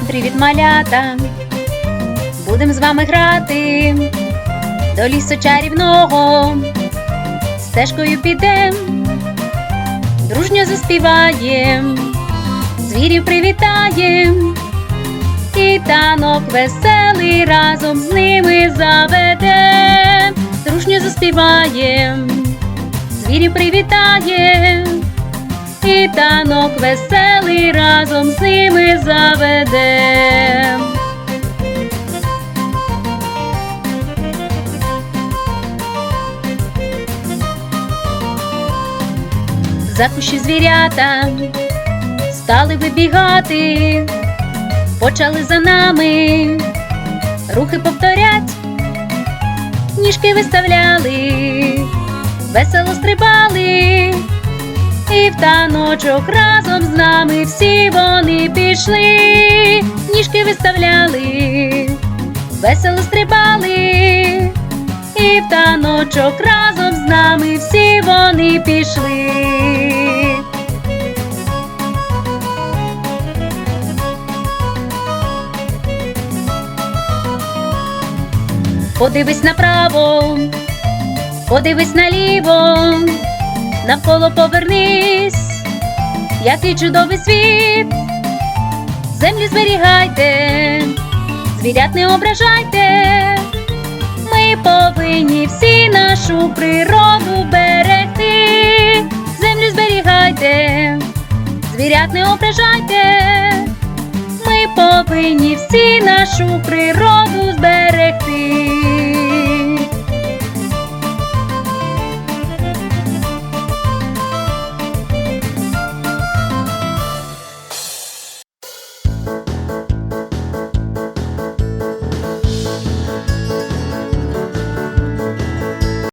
привіт, малята! Будем з вами грати до лісу чарівного, стежкою підем, дружньо заспіваєм, звірів привітаєм, і танок веселий разом з ними заведем, дружньо заспіваєм, звірів привітаєм. І веселий разом з ними заведем. За кущі звірята стали вибігати, почали за нами, рухи повторять, ніжки виставляли, весело стрибали. І в таночок разом з нами всі вони пішли, ніжки виставляли, весело стрибали, і в таночок разом з нами всі вони пішли. Подивись направо, подивись наліво навколо повернись, який чудовий світ, землю зберігайте, звірят не ображайте, ми повинні всі нашу природу берегти, землю зберігайте, звірят не ображайте, ми повинні всі нашу природу зберегти.